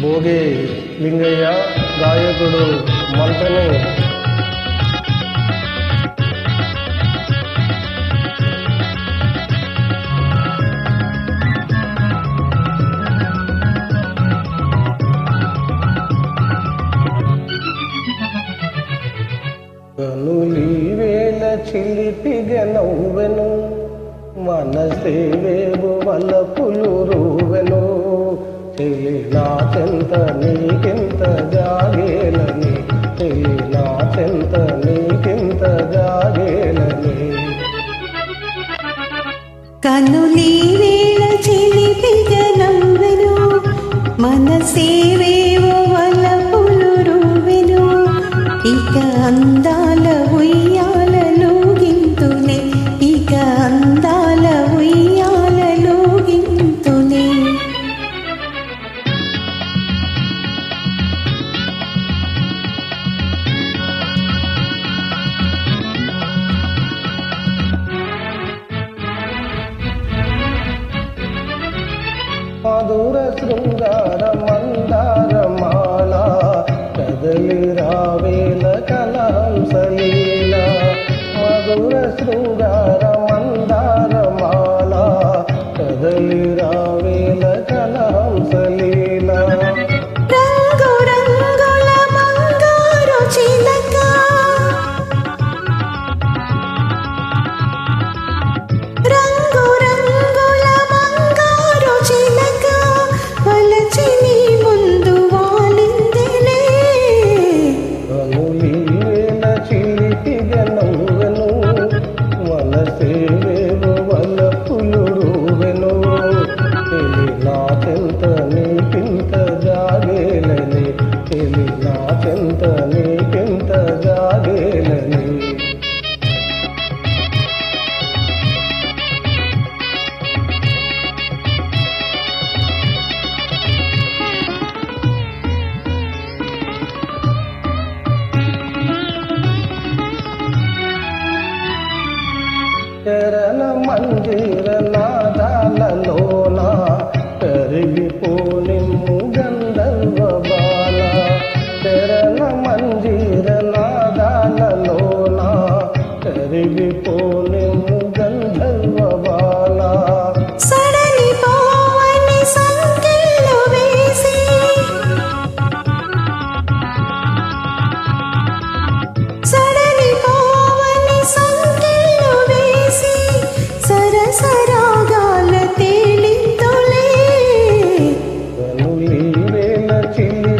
భోగి లింగయ్య గాయకుడు మంటని కనులి చిలిపిగ నవ్వెను మనసేవేవు వలపులు రూవెను చెలి నా చెంత నీకింత జాగేలని చెలి నా చెంత నీకింత జాగేలని కనులీ వేళ చిలిపిగ నవ్వెను మనసేవేవో వలపులు రువెను ఇక అందా మధుర శృంగార మందార నీకెంతగాగేలని చరణ మందిర నాదాలలోనా పెరిగిపో ಕಿನ್ನ